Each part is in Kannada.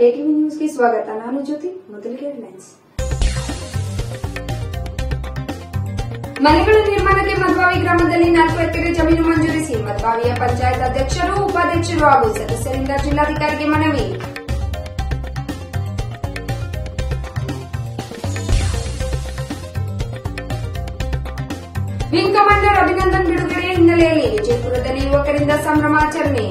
ಕೆಟಿವಿ ನ್ಯೂಸ್ಗೆ ಸ್ವಾಗತ ನಾನು ಜ್ಯೋತಿ ಮೊದಲಿಗೆ ಹೆಡ್ಲೈನ್ಸ್ ಮನೆಗಳ ನಿರ್ಮಾಣಕ್ಕೆ ಮದ್ವಾವಿ ಗ್ರಾಮದಲ್ಲಿ ನಾಲ್ಕು ಎಕರೆ ಜಮೀನು ಮಂಜೂರಿಸಿ ಮದ್ವಾವಿಯ ಪಂಚಾಯತ್ ಅಧ್ಯಕ್ಷರು ಉಪಾಧ್ಯಕ್ಷರು ಹಾಗೂ ಸದಸ್ಯರಿಂದ ಜಿಲ್ಲಾಧಿಕಾರಿಗೆ ಮನವಿ ವಿಂಗ್ ಕಮಾಂಡರ್ ಅಭಿನಂದನ್ ಬಿಡುಗಡೆಯ ಹಿನ್ನೆಲೆಯಲ್ಲಿ ವಿಜಯಪುರದಲ್ಲಿ ಯುವಕರಿಂದ ಸಂಭ್ರಮಾಚರಣೆ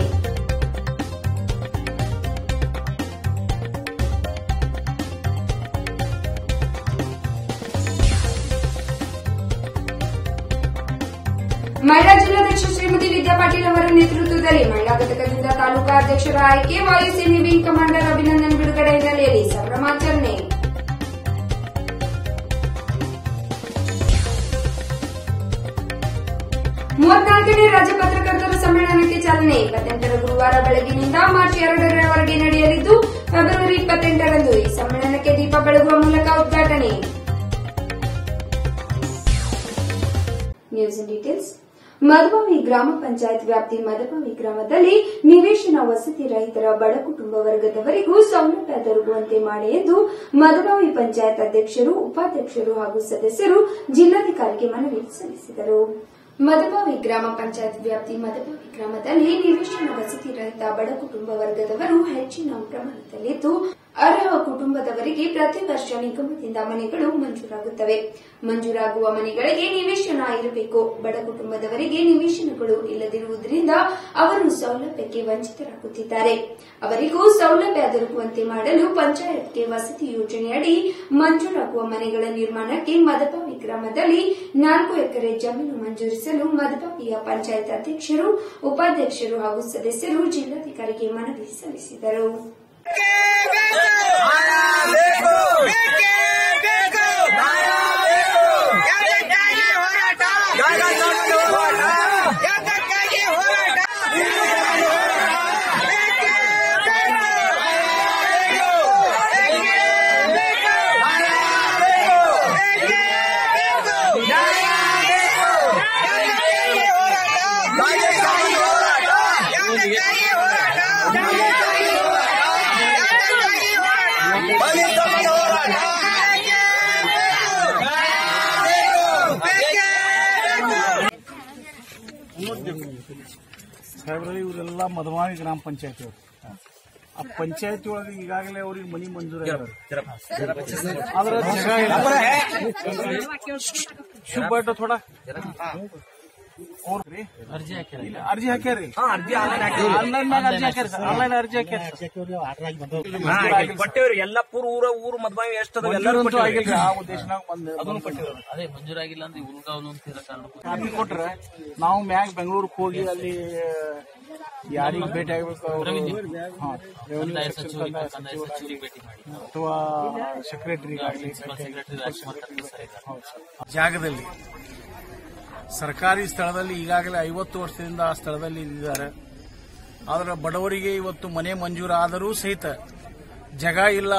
ಮಹಿಳಾ ಜಿಲ್ಲಾಧ್ಯಕ್ಷ ಶ್ರೀಮತಿ ವಿದ್ಯಾ ಪಾಟೀಲ್ ಅವರ ನೇತೃತ್ವದಲ್ಲಿ ಮಹಿಳಾ ಘಟಕದಿಂದ ತಾಲೂಕಾ ಅಧ್ಯಕ್ಷರ ಆಯ್ಕೆ ವಾಯುಸೇನೆ ವಿಂಗ್ ಕಮಾಂಡರ್ ಅಭಿನಂದನ್ ಬಿಡುಗಡೆ ಹಿನ್ನೆಲೆಯಲ್ಲಿ ಸಂಭ್ರಮಾಚರಣೆ ಮೂವತ್ನಾಲ್ಕನೇ ರಾಜ್ಯ ಪತ್ರಕರ್ತರ ಸಮ್ಮೇಳನಕ್ಕೆ ಚಾಲನೆ. ಇಪ್ಪತ್ತೆಂಟರ ಗುರುವಾರ ಬೆಳಗಿನಿಂದ ಮಾರ್ಚ್ ಎರಡರವರೆಗೆ ನಡೆಯಲಿದ್ದು, ಫೆಬ್ರವರಿ ಇಪ್ಪತ್ತೆಂಟರಂದು ಈ ಸಮ್ಮೇಳನಕ್ಕೆ ದೀಪ ಬೆಳಗುವ ಮೂಲಕ ಉದ್ಘಾಟನೆ. News details. ಮದಬಾವಿ ಗ್ರಾಮ ಪಂಚಾಯತ್ ವ್ಯಾಪ್ತಿ ಮದಬಾವಿ ಗ್ರಾಮದಲ್ಲಿ ನಿವೇಶನ ವಸತಿ ರಹಿತರ ಬಡ ಕುಟುಂಬ ವರ್ಗದವರಿಗೂ ಸೌಲಭ್ಯ ದೊರಕುವಂತೆ ಮಾಡಿ ಎಂದು ಮದಬಾವಿ ಪಂಚಾಯತ್ ಅಧ್ಯಕ್ಷರು, ಉಪಾಧ್ಯಕ್ಷರು ಹಾಗೂ ಸದಸ್ಯರು ಜಿಲ್ಲಾಧಿಕಾರಿಗೆ ಮನವಿ ಸಲ್ಲಿಸಿದರು. ಮದಬಾವಿ ಗ್ರಾಮ ಪಂಚಾಯತ್ ವ್ಯಾಪ್ತಿ ಮದಬಾವಿ ಗ್ರಾಮದಲ್ಲಿ ನಿವೇಶನ ವಸತಿ ರಹಿತ ಬಡ ಕುಟುಂಬ ವರ್ಗದವರು ಹೆಚ್ಚಿನ ಪ್ರಮಾಣದಲ್ಲಿದ್ದು ಅರ್ಹ ಕುಟುಂಬದವರಿಗೆ ಪ್ರತಿ ವರ್ಷ ನಿಗಮದಿಂದ ಮನೆಗಳು ಮಂಜೂರಾಗುತ್ತವೆ. ಮಂಜೂರಾಗುವ ಮನೆಗಳಿಗೆ ನಿವೇಶನ ಇರಬೇಕು. ಬಡ ಕುಟುಂಬದವರಿಗೆ ನಿವೇಶನಗಳು ಇಲ್ಲದಿರುವುದರಿಂದ ಅವರು ಸೌಲಭ್ಯಕ್ಕೆ ವಂಚಿತರಾಗುತ್ತಿದ್ದಾರೆ. ಅವರಿಗೂ ಸೌಲಭ್ಯ ದೊರಕುವಂತೆ ಮಾಡಲು ಪಂಚಾಯತ್ಗೆ ವಸತಿ ಯೋಜನೆಯಡಿ ಮಂಜೂರಾಗುವ ಮನೆಗಳ ನಿರ್ಮಾಣಕ್ಕೆ ಮದಬಾವಿ ಗ್ರಾಮದಲ್ಲಿ ನಾಲ್ಕು ಎಕರೆ ಜಮೀನು ಮಂಜೂರಿಸಲು ಮದಬಾವಿಯ ಪಂಚಾಯತ್ ಅಧ್ಯಕ್ಷರು, ಉಪಾಧ್ಯಕ್ಷರು ಹಾಗೂ ಸದಸ್ಯರು ಜಿಲ್ಲಾಧಿಕಾರಿಗೆ ಮನವಿ ಸಲ್ಲಿಸಿದರು. देखो देखो ಸಾಹೇಬ್ರೆ ಇವರೆಲ್ಲ ಮದವಾಯಿ ಗ್ರಾಮ ಪಂಚಾಯತಿ ಅವರು ಆ ಪಂಚಾಯತಿ ಒಳಗೆ ಈಗಾಗಲೇ ಅವ್ರಿಗೆ ಮನಿ ಮಂಜೂರ ಆದ್ರೆ ಜಾಗ ಇಲ್ಲ. ಶುಭ ಇಟ್ಟು ಥೋಡ ಅವ್ರಿ ಅರ್ಜಿ ಹಾಕ್ಯಾರ ಅರ್ಜಿ ಹಾಕ್ಯಾರಿ. ಆನ್ಲೈನ್ ಅರ್ಜಿ ಹಾಕ್ಯಾರಿ. ಆನ್ಲೈನ್ ಅರ್ಜಿ ಹಾಕ್ಯಾರಿ ಕೊಟ್ಟೇವ್ರಿ ಎಲ್ಲ ಪೂರ್ ಊರ ಊರು ಮದ್ಮಾವಿ ಎಷ್ಟು ಎಲ್ಲರೂ ಮಂಜೂರಂತೂ ಆಗಿಲ್ರಿ ಆ ಉದ್ದೇಶನಾಗ ಬಂದ್ ಅದನ್ನು ಕೊಟ್ಟಿದ್ರು ಅದೇ ಮಂಜೂರಾಗಿಲ್ಲ ಅಂದ್ರೆ ಕಾರಣಕ್ಕೂ ಕೊಟ್ರೆ ನಾವು ಮ್ಯಾಗ್ ಬೆಂಗಳೂರಿಗೆ ಹೋಗಿ ಅಲ್ಲಿ ಯಾರಿಗೆ ಭೇಟಿ ಆಗ್ಬೇಕು ಅಥವಾ ಸೆಕ್ರೆಟರಿ ಜಾಗದಲ್ಲಿ ಸರ್ಕಾರಿ ಸ್ಥಳದಲ್ಲಿ ಈಗಾಗಲೇ ಐವತ್ತು ವರ್ಷದಿಂದ ಆ ಸ್ಥಳದಲ್ಲಿ ಇದ್ದಾರೆ. ಆದರೆ ಬಡವರಿಗೆ ಇವತ್ತು ಮನೆ ಮಂಜೂರಾದರೂ ಸಹಿತ ಜಗ ಇಲ್ಲ.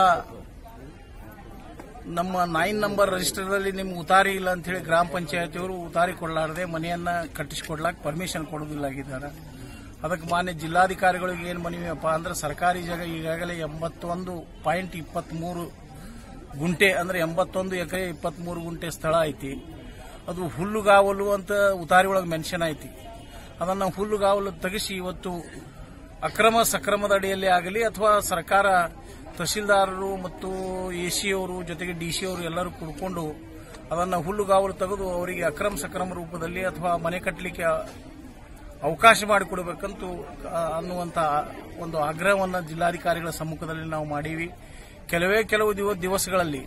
ನಮ್ಮ ನೈನ್ ನಂಬರ್ ರಿಜಿಸ್ಟರ್ದಲ್ಲಿ ನಿಮ್ಗೆ ಉತಾರಿ ಇಲ್ಲ ಅಂತ ಹೇಳಿ ಗ್ರಾಮ ಪಂಚಾಯತಿಯವರು ಉತಾರಿ ಕೊಡಲಾರದೆ ಮನೆಯನ್ನ ಕಟ್ಟಿಸಿಕೊಡ್ಲಾಕ್ ಪರ್ಮಿಷನ್ ಕೊಡುವುದಿಲ್ಲಾಗಿದ್ದಾರೆ. ಅದಕ್ಕೆ ಮಾನ್ಯ ಜಿಲ್ಲಾಧಿಕಾರಿಗಳಿಗೆ ಏನು ಮನವಿಯಪ್ಪ ಅಂದ್ರೆ ಸರ್ಕಾರಿ ಜಾಗ ಈಗಾಗಲೇ ಎಂಬತ್ತೊಂದು ಪಾಯಿಂಟ್ ಇಪ್ಪತ್ಮೂರು ಗುಂಟೆ ಅಂದ್ರೆ ಎಂಬತ್ತೊಂದು ಎಕರೆ ಇಪ್ಪತ್ಮೂರು ಗುಂಟೆ ಸ್ಥಳ ಐತಿ. ಅದು ಹುಲ್ಲುಗಾವಲು ಅಂತ ಉತಾರಿ ಒಳಗೆ ಮೆನ್ಷನ್ ಐತಿ ಅದನ್ನು ಹುಲ್ಲುಗಾವಲು ತೆಗೆಸಿ ಇವತ್ತು ಅಕ್ರಮ ಸಕ್ರಮದ ಅಡಿಯಲ್ಲಿ ಆಗಲಿ ಅಥವಾ ಸರ್ಕಾರ ತಹಶೀಲ್ದಾರರು ಮತ್ತು ಎಸಿ ಅವರು ಜೊತೆಗೆ ಡಿಸಿ ಅವರು ಎಲ್ಲರೂ ಕುಡ್ಕೊಂಡು ಅದನ್ನು ಹುಲ್ಲುಗಾವಲು ತೆಗೆದು ಅವರಿಗೆ ಅಕ್ರಮ ಸಕ್ರಮ ರೂಪದಲ್ಲಿ ಅಥವಾ ಮನೆ ಕಟ್ಟಲಿಕ್ಕೆ ಅವಕಾಶ ಮಾಡಿಕೊಡಬೇಕಂತೂ ಅನ್ನುವಂಥ ಒಂದು ಆಗ್ರಹವನ್ನು ಜಿಲ್ಲಾಧಿಕಾರಿಗಳ ಸಮ್ಮುಖದಲ್ಲಿ ನಾವು ಮಾಡೀವಿ. ಕೆಲವೇ ಕೆಲವು ದಿವ, ದಿವಸಗಳಲ್ಲಿ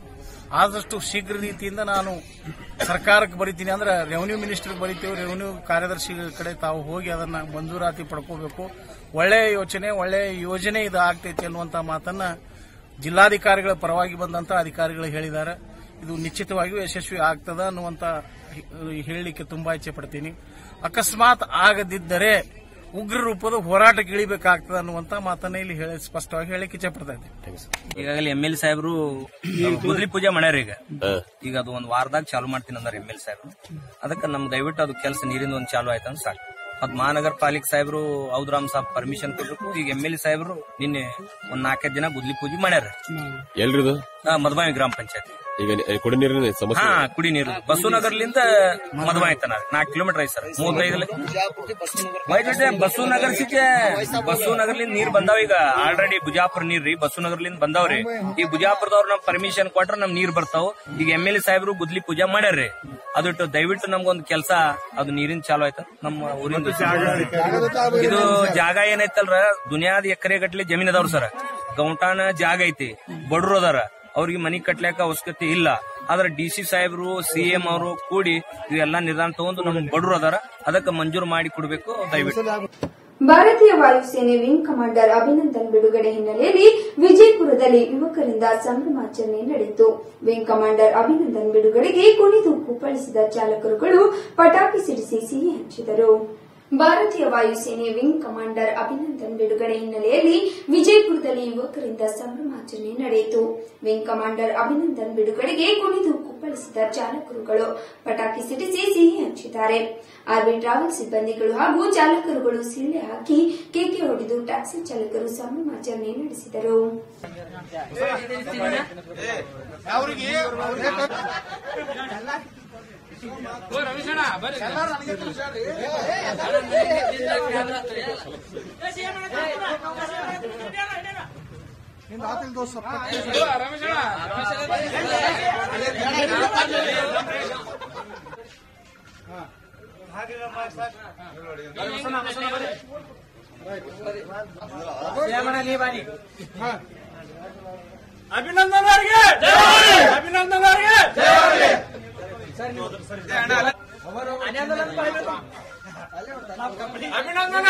ಆದಷ್ಟು ಶೀಘ್ರ ರೀತಿಯಿಂದ ನಾನು ಸರ್ಕಾರಕ್ಕೆ ಬರಿತೀನಿ ಅಂದ್ರೆ ರೆವಿನ್ಯೂ ಮಿನಿಸ್ಟರ್ ಬರಿತೀವಿ. ರೆವಿನ್ಯೂ ಕಾರ್ಯದರ್ಶಿ ಕಡೆ ತಾವು ಹೋಗಿ ಅದನ್ನ ಮಂಜೂರಾತಿ ಪಡ್ಕೋಬೇಕು. ಒಳ್ಳೆಯ ಯೋಚನೆ ಒಳ್ಳೆಯ ಯೋಜನೆ ಇದು ಆಗ್ತೈತಿ ಅನ್ನುವಂತ ಮಾತನ್ನ ಜಿಲ್ಲಾಧಿಕಾರಿಗಳ ಪರವಾಗಿ ಬಂದಂತ ಅಧಿಕಾರಿಗಳು ಹೇಳಿದ್ದಾರೆ. ಇದು ನಿಶ್ಚಿತವಾಗಿಯೂ ಯಶಸ್ವಿ ಆಗ್ತದ ಅನ್ನುವಂತ ಹೇಳಲಿಕ್ಕೆ ತುಂಬಾ ಇಚ್ಛೆ ಪಡ್ತೀನಿ. ಅಕಸ್ಮಾತ್ ಆಗದಿದ್ದರೆ ಉಗ್ರ ರೂಪದ ಹೋರಾಟಕ್ಕೆ ಇಳಿಬೇಕಾಗ್ತದ ಅನ್ನುವಂತ ಮಾತನ್ನ ಇಲ್ಲಿ ಹೇಳಿ ಸ್ಪಷ್ಟವಾಗಿ ಹೇಳಿಕೆ ಇಚ್ಛೆ ಪಡ್ತಾ ಇದ್ದೀನಿ ಈಗಾಗಲೇ ಎಂ ಎಲ್ ಸಾಹೇಬ್ರು ಗುದ್ಲಿ ಪೂಜೆ ಮಾಡ್ಯಾರ ಈಗ. ಈಗ ಅದು ಒಂದ್ ವಾರದಾಗ ಚಾಲು ಮಾಡ್ತೀನಿ ಅಂದ್ರೆ ಎಂ ಎಲ್ ಸಾಹೇಬ್ರು. ಅದಕ್ಕೆ ನಮ್ ದಯವಿಟ್ಟು ಅದು ಕೆಲಸ ನೀರಿಂದ ಒಂದು ಚಾಲು ಆಯ್ತು ಅಂತ ಸಾಕು. ಮತ್ ಮಹಾನಗರ ಪಾಲಿಕೆ ಸಾಹೇಬ್ರು ಔದ್ರಾಮ್ ಸಾಹ್ ಪರ್ಮಿಷನ್ ಕೊಡ್ಬೇಕು. ಈಗ ಎಂ ಎಲ್ ಎ ಸಾಹೇಬ್ರು ನಿನ್ನೆ ಒಂದ್ ನಾಲ್ಕೈದು ದಿನ ಗುದ್ಲಿ ಪೂಜೆ ಮಾಡ್ಯಾರ. ಎಲ್ರಿಗೂ ಆ, ಮಧುಬಾವಿ ಗ್ರಾಮ ಪಂಚಾಯತ್. ಈಗ ಕುಡಿ ನೀರಿನ ಸಮಸ್ಯೆ ಹಾ ಕುಡಿ ನೀರು ಬಸವನಗರ್ಲಿಂದ ಮದುವೆ ತನ ನಾಲ್ಕು ಕಿಲೋಮೀಟರ್ ಐತಿ ಸರ್ ಮೂವತ್ತೈದು ಬಸವನಗರ್ ಸಿಕ್ಕೆ ಬಸವನಗರ್ಲಿಂದ ನೀರ್ ಬಂದಾವ ಈಗ. ಆಲ್ರೆಡಿ ಬುಜಾಪುರ ನೀರ್ ರೀ ಬಸವನಗರ್ಲಿಂದ ಬಂದಾವ್ರಿ. ಈ ಬುಜಾಪುರದವ್ರು ನಮ್ ಪರ್ಮಿಷನ್ ಕೊಟ್ರ ನಮ್ ನೀರ್ ಬರ್ತಾವ. ಈಗ ಎಂ ಎಲ್ ಎ ಸಾಹೇಬ್ರು ಗುದ್ಲಿ ಪೂಜೆ ಮಾಡ್ಯಾರ್ರಿ. ಅದಿಟ್ಟು ದಯವಿಟ್ಟು ನಮ್ಗೊಂದ್ ಕೆಲಸ ಅದು ನೀರಿನ ಚಾಲು ಆಯ್ತ. ನಮ್ಮ ಊರಿಂದ ಇದು ಜಾಗ ಏನೈತಲ್ರ? ದುನಿಯಾದ ಎಕರೆ ಗಟ್ಲೆ ಜಮೀನ್ ಅದಾವ್ರ ಸರ್. ಗೌಂಟಾನ ಜಾಗ ಐತಿ ಬಡ್ರು ಅದಾರ. ಅವ್ರಿಗೆ ಮನಿ ಕಟ್ಲಾಕ ಅವಶ್ಯಕತೆ ಇಲ್ಲ. ಆದ್ರೆ ಡಿ ಸಿ ಸಾಹೇಬ್ರು, ಸಿ ಅವರು ಕೂಡಿ ಇವೆಲ್ಲ ನಿಧಾನ ತಗೊಂಡು ನಮ್ಗೆ ಬಡ್ರು ಅದಾರ. ಅದಕ್ಕೆ ಮಂಜೂರು ಮಾಡಿ ಕೊಡಬೇಕು ದಯವಿಟ್ಟು. ಭಾರತೀಯ ವಾಯುಸೇನೆ ವಿಂಗ್ ಕಮಾಂಡರ್ ಅಭಿನಂದನ್ ಬಿಡುಗಡೆ ಹಿನ್ನೆಲೆಯಲ್ಲಿ ವಿಜಯಪುರದಲ್ಲಿ ಯುವಕರಿಂದ ಸಂಭ್ರಮಾಚರಣೆ ನಡೆಯಿತು. ವಿಂಗ್ ಕಮಾಂಡರ್ ಅಭಿನಂದನ್ ಬಿಡುಗಡೆಗೆ ಕುಣಿದು ಕುಪ್ಪಳಿಸಿದ ಚಾಲಕರುಗಳು ಪಟಾಕಿ ಸಿಡಿಸಿ ಸಿಹಿ ಹಂಚಿದರು. ಭಾರತೀಯ ವಾಯುಸೇನೆ ವಿಂಗ್ ಕಮಾಂಡರ್ ಅಭಿನಂದನ್ ಬಿಡುಗಡೆ ಹಿನ್ನೆಲೆಯಲ್ಲಿ ವಿಜಯಪುರದಲ್ಲಿ ಯುವಕರಿಂದ ಸಂಭ್ರಮಾಚರಣೆ ನಡೆಯಿತು. ವಿಂಗ್ ಕಮಾಂಡರ್ ಅಭಿನಂದನ್ ಬಿಡುಗಡೆಗೆ ಕುಣಿದು ಕುಪ್ಪಳಿಸಿದ ಚಾಲಕರುಗಳು ಪಟಾಕಿ ಸಿಡಿಸಿ ಸಿಹಿ ಹಂಚಿದ್ದಾರೆ. ಆರ್ವಿ ಟ್ರಾವೆಲ್ ಸಿಬ್ಬಂದಿಗಳು ಹಾಗೂ ಚಾಲಕರುಗಳು ಸಿಳ್ಳೆ ಹಾಕಿ ಕೇಕೆ ಹೊಡೆದು ಟ್ಯಾಕ್ಸಿ ಚಾಲಕರು ಸಂಭ್ರಮಾಚರಣೆ ನಡೆಸಿದರು. ಅಭಿನಂದನ್ ಅವರಿಗೆ ಅಭಿನಂದನ್ ಅವರಿಗೆ ಅಭಿನಂದನ್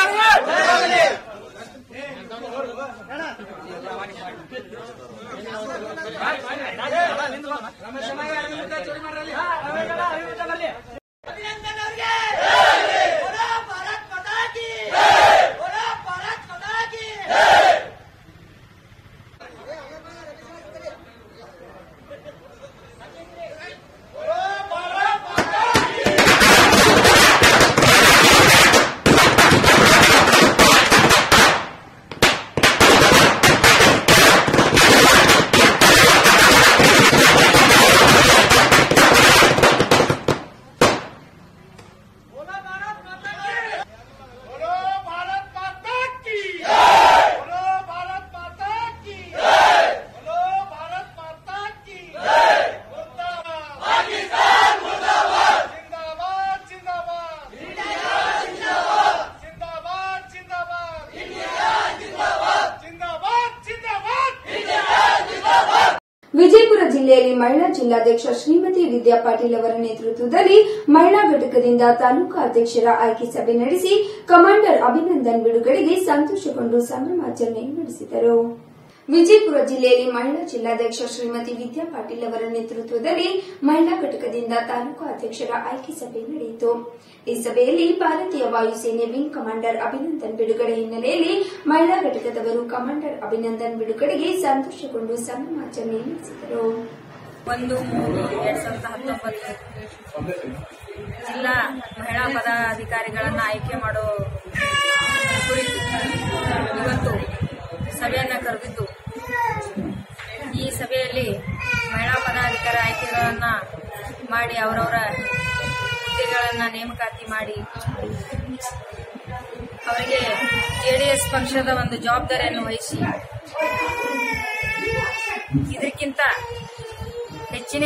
ವಿಜಯಪುರ ಜಿಲ್ಲೆಯಲ್ಲಿ ಮಹಿಳಾ ಜಿಲ್ಲಾಧ್ಯಕ್ಷ ಶ್ರೀಮತಿ ವಿದ್ಯಾ ಪಾಟೀಲ್ ಅವರ ನೇತೃತ್ವದಲ್ಲಿ ಮಹಿಳಾ ಘಟಕದಿಂದ ತಾಲೂಕು ಅಧ್ಯಕ್ಷರ ಆಯ್ಕೆ ಸಭೆ ನಡೆಸಿ ಕಮಾಂಡರ್ ಅಭಿನಂದನ್ ಬಿಡುಗಡೆಗೆ ಸಂತೋಷಗೊಂಡು ಸಂಭ್ರಮಾಚರಣೆ ನಡೆಸಿದರು. ವಿಜಯಪುರ ಜಿಲ್ಲೆಯಲ್ಲಿ ಮಹಿಳಾ ಜಿಲ್ಲಾಧ್ಯಕ್ಷ ಶ್ರೀಮತಿ ವಿದ್ಯಾ ಪಾಟೀಲ್ ಅವರ ನೇತೃತ್ವದಲ್ಲಿ ಮಹಿಳಾ ಘಟಕದಿಂದ ತಾಲೂಕು ಅಧ್ಯಕ್ಷರ ಆಯ್ಕೆ ಸಭೆ ನಡೆಯಿತು. ಈ ಸಭೆಯಲ್ಲಿ ಭಾರತೀಯ ವಾಯುಸೇನೆ ವಿಂಗ್ ಕಮಾಂಡರ್ ಅಭಿನಂದನ್ ಬಿಡುಗಡೆ ಹಿನ್ನೆಲೆಯಲ್ಲಿ ಮಹಿಳಾ ಘಟಕದವರು ಕಮಾಂಡರ್ ಅಭಿನಂದನ್ ಬಿಡುಗಡೆಗೆ ಸಂತೋಷಗೊಂಡು ಸಂಭ್ರಮಾಚರಣೆ ನಡೆಸಿದರು. ಒಂದು ಜಿಲ್ಲಾ ಮಹಿಳಾ ಪದಾಧಿಕಾರಿಗಳನ್ನು ಆಯ್ಕೆ ಮಾಡೋ ಇವತ್ತು ಸಭೆಯನ್ನ ಕರೆದಿದ್ದು. ಈ ಸಭೆಯಲ್ಲಿ ಮಹಿಳಾ ಪದಾಧಿಕಾರಿ ಆಯ್ಕೆಗಳನ್ನು ಮಾಡಿ ಅವರವರ ಹುದ್ದೆಗಳನ್ನ ನೇಮಕಾತಿ ಮಾಡಿ, ಅವರಿಗೆ ಜೆಡಿಎಸ್ ಪಕ್ಷದ ಒಂದು ಜವಾಬ್ದಾರಿಯನ್ನು ವಹಿಸಿ, ಇದಕ್ಕಿಂತ ಹೆಚ್ಚಿನ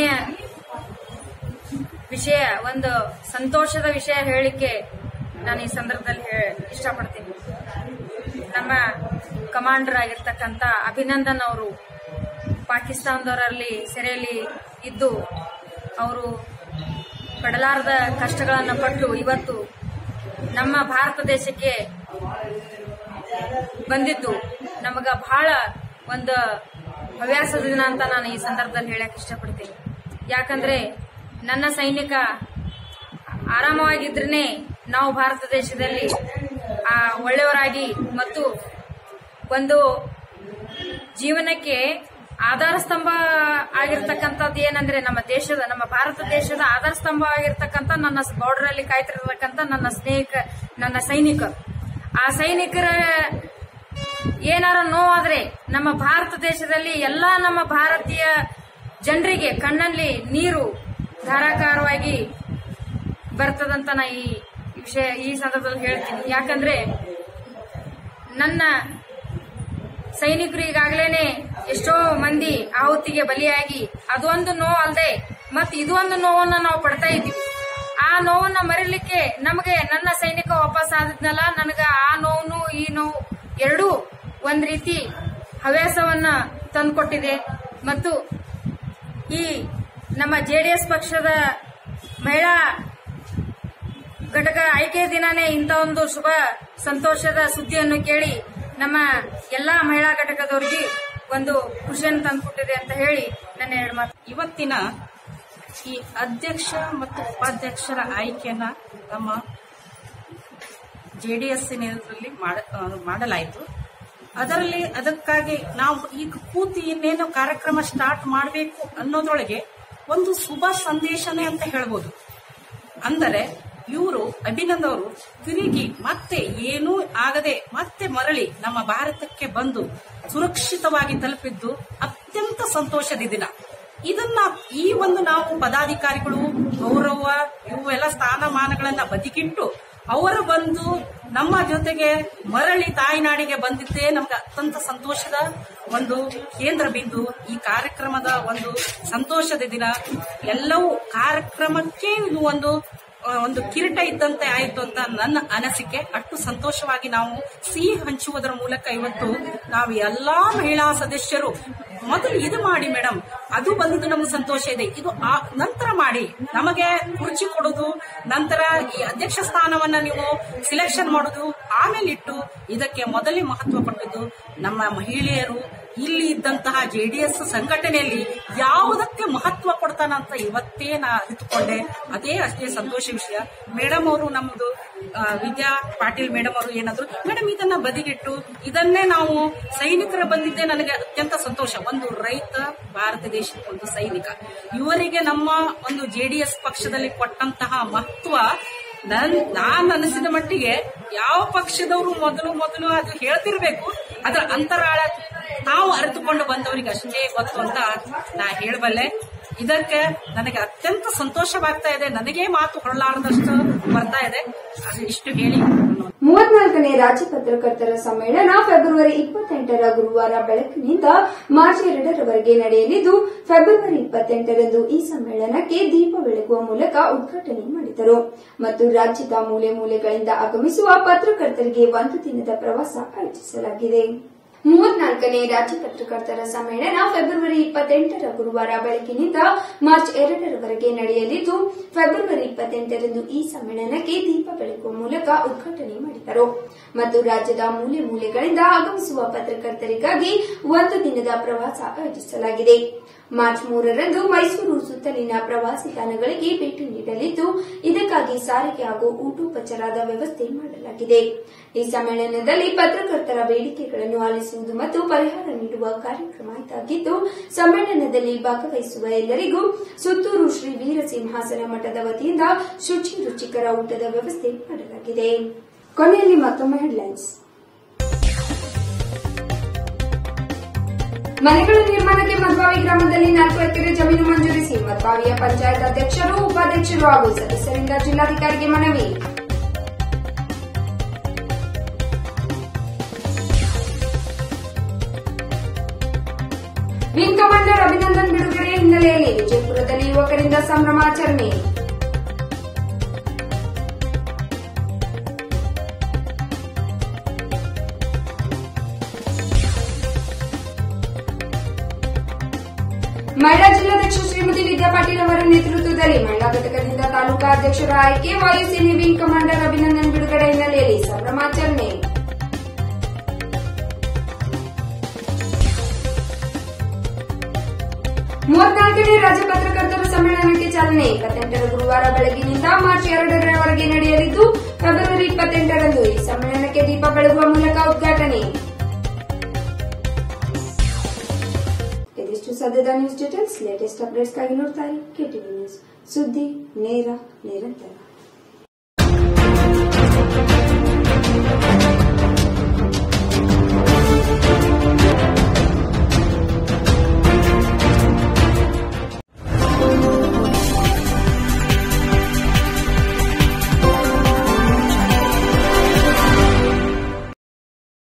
ವಿಷಯ, ಒಂದು ಸಂತೋಷದ ವಿಷಯ ಹೇಳಿಕೆ ನಾನು ಈ ಸಂದರ್ಭದಲ್ಲಿ ಇಷ್ಟಪಡ್ತೀನಿ. ನಮ್ಮ ಕಮಾಂಡರ್ ಆಗಿರ್ತಕ್ಕಂಥ ಅಭಿನಂದನ್ ಅವರು ಪಾಕಿಸ್ತಾನದವರಲ್ಲಿ ಸೆರೆಯಲ್ಲಿ ಇದ್ದು, ಅವರು ಪಡಲಾರದ ಕಷ್ಟಗಳನ್ನು ಪಟ್ಟು ಇವತ್ತು ನಮ್ಮ ಭಾರತ ದೇಶಕ್ಕೆ ಬಂದಿದ್ದು. ನಮಗ ಬಹಳ ಒಂದು ಹವ್ಯಾಸದ ದಿನ ಅಂತ ನಾನು ಈ ಸಂದರ್ಭದಲ್ಲಿ ಹೇಳಕ್ ಇಷ್ಟಪಡ್ತೀನಿ. ಯಾಕಂದ್ರೆ ನನ್ನ ಸೈನಿಕ ಆರಾಮವಾಗಿದ್ರೇ ನಾವು ಭಾರತ ದೇಶದಲ್ಲಿ ಆ ಒಳ್ಳೆಯವರಾಗಿ ಮತ್ತು ಒಂದು ಜೀವನಕ್ಕೆ ಆಧಾರ ಸ್ತಂಭ ಆಗಿರ್ತಕ್ಕಂಥದ್ದು ಏನಂದ್ರೆ ನಮ್ಮ ದೇಶದ, ನಮ್ಮ ಭಾರತ ದೇಶದ ಆಧಾರ ಸ್ತಂಭ ಆಗಿರ್ತಕ್ಕಂಥ ನನ್ನ ಬಾರ್ಡರ್ ಅಲ್ಲಿ ಕಾಯ್ತಿರ್ತಕ್ಕಂಥ ನನ್ನ ಸ್ನೇಹಿತ ನನ್ನ ಸೈನಿಕ. ಆ ಸೈನಿಕರ ಏನಾರ ನೋವಾದ್ರೆ ನಮ್ಮ ಭಾರತ ದೇಶದಲ್ಲಿ ಎಲ್ಲಾ ನಮ್ಮ ಭಾರತೀಯ ಜನರಿಗೆ ಕಣ್ಣಲ್ಲಿ ನೀರು ಧಾರಾಕಾರವಾಗಿ ಬರ್ತದಂತ ನಾ ಈ ವಿಷಯ ಈ ಸಂದರ್ಭದಲ್ಲಿ ಹೇಳ್ತೀನಿ. ಯಾಕಂದ್ರೆ ನನ್ನ ಸೈನಿಕರು ಈಗಾಗಲೇ ಎಷ್ಟೋ ಮಂದಿ ಆಹುತಿಗೆ ಬಲಿಯಾಗಿ ಅದೊಂದು ನೋವು ಅಲ್ಲದೆ ಇದು ಇದೊಂದು ನೋವನ್ನ ನಾವು ಪಡ್ತಾ ಇದ್ದೀವಿ. ಆ ನೋವನ್ನ ಮರಿಲಿಕ್ಕೆ ನಮಗೆ ನನ್ನ ಸೈನಿಕ ವಾಪಸ್ ಆದಿದ್ನಲ್ಲ, ನನಗ ಆ ನೋವು ಈ ನೋವು ಎರಡೂ ಒಂದ್ ರೀತಿ ಹವ್ಯಾಸವನ್ನ ತಂದುಕೊಟ್ಟಿದೆ. ಮತ್ತು ಈ ನಮ್ಮ ಜೆಡಿಎಸ್ ಪಕ್ಷದ ಮಹಿಳಾ ಘಟಕ ಆಯ್ಕೆ ದಿನಾನೇ ಇಂಥ ಒಂದು ಶುಭ ಸಂತೋಷದ ಸುದ್ದಿಯನ್ನು ಕೇಳಿ ನಮ್ಮ ಎಲ್ಲಾ ಮಹಿಳಾ ಘಟಕದವರಿಗೆ ಒಂದು ಖುಷಿಯನ್ನು ತಂದುಕೊಟ್ಟಿದೆ ಅಂತ ಹೇಳಿ ನನ್ನ ಎರಡು ಮಾತು. ಇವತ್ತಿನ ಈ ಅಧ್ಯಕ್ಷ ಮತ್ತು ಉಪಾಧ್ಯಕ್ಷರ ಆಯ್ಕೆಯನ್ನ ನಮ್ಮ ಜೆಡಿಎಸ್ ನೇತೃತ್ವದಲ್ಲಿ ಮಾಡಲಾಯಿತು. ಅದರಲ್ಲಿ ಅದಕ್ಕಾಗಿ ನಾವು ಈಗ ಕೂತಿ ಇನ್ನೇನು ಕಾರ್ಯಕ್ರಮ ಸ್ಟಾರ್ಟ್ ಮಾಡಬೇಕು ಅನ್ನೋದ್ರೊಳಗೆ ಒಂದು ಶುಭ ಸಂದೇಶನೇ ಅಂತ ಹೇಳ್ಬೋದು. ಅಂದರೆ ಇವರು ಅಭಿನಂದ್ ಅವರು ತಿರುಗಿ ಮತ್ತೆ ಏನೂ ಆಗದೆ ಮತ್ತೆ ಮರಳಿ ನಮ್ಮ ಭಾರತಕ್ಕೆ ಬಂದು ಸುರಕ್ಷಿತವಾಗಿ ತಲುಪಿದ್ದು ಅತ್ಯಂತ ಸಂತೋಷದ ದಿನ. ಇದನ್ನ ಈ ಒಂದು ನಾವು ಪದಾಧಿಕಾರಿಗಳು, ಗೌರವ, ಇವೆಲ್ಲ ಸ್ಥಾನಮಾನಗಳನ್ನ ಬದಿಗಿಟ್ಟು ಅವರು ಬಂದು ನಮ್ಮ ಜೊತೆಗೆ ಮರಳಿ ತಾಯ್ನಾಡಿಗೆ ಬಂದಿದ್ದೇ ನಮ್ಗೆ ಅತ್ಯಂತ ಸಂತೋಷದ ಒಂದು ಕೇಂದ್ರ ಬಿಂದು. ಈ ಕಾರ್ಯಕ್ರಮದ ಒಂದು ಸಂತೋಷದ ದಿನ. ಎಲ್ಲವೂ ಕಾರ್ಯಕ್ರಮಕ್ಕೆ ಇದು ಒಂದು ಒಂದು ಕಿರೀಟ ಇದ್ದಂತೆ ಆಯಿತು ಅಂತ ನನ್ನ ಅನಿಸಿಕೆ. ಅಷ್ಟು ಸಂತೋಷವಾಗಿ ನಾವು ಸಿಹಿ ಹಂಚುವುದರ ಮೂಲಕ ಇವತ್ತು ನಾವು ಎಲ್ಲಾ ಮಹಿಳಾ ಸದಸ್ಯರು ಮೊದಲು ಇದು ಮಾಡಿ ಮೇಡಮ್ ಅದು ಬಂದಿದ್ದು ನಮ್ಗೆ ಸಂತೋಷ ಇದೆ. ಇದು ನಂತರ ಮಾಡಿ. ನಮಗೆ ಕುರ್ಚಿ ಕೊಡೋದು, ನಂತರ ಈ ಅಧ್ಯಕ್ಷ ಸ್ಥಾನವನ್ನ ನೀವು ಸಿಲೆಕ್ಷನ್ ಮಾಡೋದು ಆಮೇಲೆ ಇಟ್ಟು ಇದಕ್ಕೆ ಮೊದಲೇ ಮಹತ್ವ ಕೊಟ್ಟಿದ್ದು ನಮ್ಮ ಮಹಿಳೆಯರು ಇಲ್ಲಿ ಇದ್ದಂತಹ ಜೆಡಿಎಸ್ ಸಂಘಟನೆಯಲ್ಲಿ ಯಾವುದಕ್ಕೆ ಮಹತ್ವ ಕೊಡ್ತಾನಂತ ಇವತ್ತೇ ನಾ ಅರಿತುಕೊಂಡೆ. ಅದೇ ಅಷ್ಟೇ ಸಂತೋಷ ವಿಷಯ. ಮೇಡಮ್ ಅವರು ನಮ್ಮದು ವಿದ್ಯಾ ಪಾಟೀಲ್ ಮೇಡಮ್ ಅವರು ಏನಾದ್ರು ಮೇಡಮ್ ಇದನ್ನ ಬದಿಗಿಟ್ಟು, ಇದನ್ನೇ ನಾವು ಸೈನಿಕರ ಬಂದಿದ್ದೆ ನನಗೆ ಅತ್ಯಂತ ಸಂತೋಷ. ಒಂದು ರೈತ, ಭಾರತ ದೇಶದ ಒಂದು ಸೈನಿಕ. ಇವರಿಗೆ ನಮ್ಮ ಒಂದು ಜೆಡಿಎಸ್ ಪಕ್ಷದಲ್ಲಿ ಕೊಟ್ಟಂತಹ ಮಹತ್ವ ನನ್, ನಾನ್ ಅನಿಸಿದ ಮಟ್ಟಿಗೆ ಯಾವ ಪಕ್ಷದವರು ಮೊದಲು ಮೊದಲು ಅದು ಹೇಳ್ತಿರ್ಬೇಕು. ಅದರ ಅಂತರಾಳ ತಾವು ಅರಿತುಕೊಂಡು ಬಂದವರಿಗೆ ಅಷ್ಟೇ ಗೊತ್ತು ಅಂತ ನಾ ಹೇಳಬಲ್ಲೆ. ಇದಕ್ಕೆ ನನಗೆ ಅತ್ಯಂತ ಸಂತೋಷವಾಗ್ತಾ ಇದೆ. ನನಗೆ ಮಾತು ಹೊರಲಾರದಷ್ಟು ಬರ್ತಾ ಇದೆ. ಇಷ್ಟು ಹೇಳಿ. ಮೂವತ್ನಾಲ್ಕನೇ ರಾಜ್ಯ ಪತ್ರಕರ್ತರ ಸಮ್ಮೇಳನ ಫೆಬ್ರವರಿ ಇಪ್ಪತ್ತೆಂಟರ ಗುರುವಾರ ಬೆಳಕಿನಿಂದ ಮಾರ್ಚ್ ಎರಡರವರೆಗೆ ನಡೆಯಲಿದ್ದು, ಫೆಬ್ರವರಿ ಇಪ್ಪತ್ತೆಂಟರಂದು ಈ ಸಮ್ಮೇಳನಕ್ಕೆ ದೀಪ ಬೆಳಗುವ ಮೂಲಕ ಉದ್ಘಾಟನೆ ಮಾಡಿದರು. ಮತ್ತು ರಾಜ್ಯದ ಮೂಲೆ ಮೂಲೆಗಳಿಂದ ಆಗಮಿಸುವ ಪತ್ರಕರ್ತರಿಗೆ ಒಂದು ದಿನದ ಪ್ರವಾಸ ಆಯೋಜಿಸಲಾಗಿದೆ. ಮೂವತ್ನಾಲ್ಕನೇ ರಾಜ್ಯ ಪತ್ರಕರ್ತರ ಸಮ್ಮೇಳನ ಫೆಬ್ರವರಿ ಇಪ್ಪತ್ತೆಂಟರ ಗುರುವಾರ ಬೆಳಗಿನಿಂದ ಮಾರ್ಚ್ ಎರಡರವರೆಗೆ ನಡೆಯಲಿದ್ದು, ಫೆಬ್ರವರಿ ಇಪ್ಪತ್ತೆಂಟರಂದು ಈ ಸಮ್ಮೇಳನಕ್ಕೆ ದೀಪ ಬೆಳಗುವ ಮೂಲಕ ಉದ್ಘಾಟನೆ ಮಾಡಿದರು. ಮತ್ತು ರಾಜ್ಯದ ಮೂಲೆ ಮೂಲೆಗಳಿಂದ ಆಗಮಿಸುವ ಪತ್ರಕರ್ತರಿಗಾಗಿ ಒಂದು ದಿನದ ಪ್ರವಾಸ ಆಯೋಜಿಸಲಾಗಿದೆ. ಮಾರ್ಚ್ ಮೂರರಂದು ಮೈಸೂರು ಸುತ್ತಲಿನ ಪ್ರವಾಸಿ ತಾಣಗಳಿಗೆ ಭೇಟಿ ನೀಡಲಿದ್ದು, ಇದಕ್ಕಾಗಿ ಸಾರಿಗೆ ಹಾಗೂ ಊಟೋಪಚಾರದ ವ್ಯವಸ್ಥೆ ಮಾಡಲಾಗಿದೆ. ಈ ಸಮ್ಮೇಳನದಲ್ಲಿ ಪತ್ರಕರ್ತರ ಬೇಡಿಕೆಗಳನ್ನು ಮತ್ತು ಪರಿಹಾರ ನೀಡುವ ಕಾರ್ಯಕ್ರಮ ಇದಾಗಿದ್ದು, ಸಮ್ಮೇಳನದಲ್ಲಿ ಭಾಗವಹಿಸುವ ಎಲ್ಲರಿಗೂ ಸುತ್ತೂರು ಶ್ರೀ ವೀರಸಿಂಹಾಸನ ಮಠದ ವತಿಯಿಂದ ಶುಚಿ ರುಚಿಕರ ಊಟದ ವ್ಯವಸ್ಥೆ ಮಾಡಲಾಗಿದೆ. ಕೊನೆಯಲ್ಲಿ ಮತ್ತೊಮ್ಮೆ ಹೆಡ್ಲೈನ್ಸ್ ಮನೆಗಳ ನಿರ್ಮಾಣಕ್ಕೆ ಮದ್ವಾವಿ ಗ್ರಾಮದಲ್ಲಿ ನಾಲ್ಕು ಎಕರೆ ಜಮೀನು ಮಂಜೂರಿಸಿ ಮದ್ವಾವಿಯ ಪಂಚಾಯತ್ ಅಧ್ಯಕ್ಷರು, ಉಪಾಧ್ಯಕ್ಷರು ಹಾಗೂ ಸದಸ್ಯರಿಂದ ಜಿಲ್ಲಾಧಿಕಾರಿಗೆ ಮನವಿ. ವಿಂಗ್ ಕಮಾಂಡರ್ ಅಭಿನಂದನ್ ಬಿಡುಗಡೆ ಹಿನ್ನೆಲೆಯಲ್ಲಿ ವಿಜಯಪುರದಲ್ಲಿ ಯುವಕರಿಂದ ಸಂಭ್ರಮಾಚರಣೆ. ಮಹಿಳಾ ಜಿಲ್ಲಾಧ್ಯಕ್ಷ ಶ್ರೀಮತಿ ವಿದ್ಯಾ ಪಾಟೀಲ್ ಅವರ ನೇತೃತ್ವದಲ್ಲಿ ಮಹಿಳಾ ಘಟಕದಿಂದ ತಾಲೂಕಾ ಅಧ್ಯಕ್ಷರ ಆಯ್ಕೆ, ವಾಯುಸೇನೆ ವಿಂಗ್ ಕಮಾಂಡರ್ ಅಭಿನಂದನ್ ಬಿಡುಗಡೆ ಹಿನ್ನೆಲೆಯಲ್ಲಿ ಸಂಭ್ರಮಾಚರಣೆ. ಮೂವತ್ನಾಲ್ಕನೇ ರಾಜ್ಯ ಪತ್ರಕರ್ತರ ಸಮ್ಮೇಳನಕ್ಕೆ ಚಾಲನೆ. ಇಪ್ಪತ್ತೆಂಟರ ಗುರುವಾರ ಬೆಳಗಿನಿಂದ ಮಾರ್ಚ್ ಎರಡರವರೆಗೆ ನಡೆಯಲಿದ್ದು, ಫೆಬ್ರವರಿ ಇಪ್ಪತ್ತೆಂಟರಂದು ಈ ಸಮ್ಮೇಳನಕ್ಕೆ ದೀಪ ಬೆಳಗುವ ಮೂಲಕ ಉದ್ಘಾಟನೆ. ಸದ್ಯದ ನ್ಯೂಸ್ ಡೀಟೇಲ್ಸ್. ಲೇಟೆಸ್ಟ್ ಅಪ್ಡೇಟ್ಸ್ಗಾಗಿ ನೋಡ್ತಾ ಕೆ ಕೆಟಿವಿ ನ್ಯೂಸ್. ಸುದ್ದಿ, ನೇರ, ನಿರಂತರ.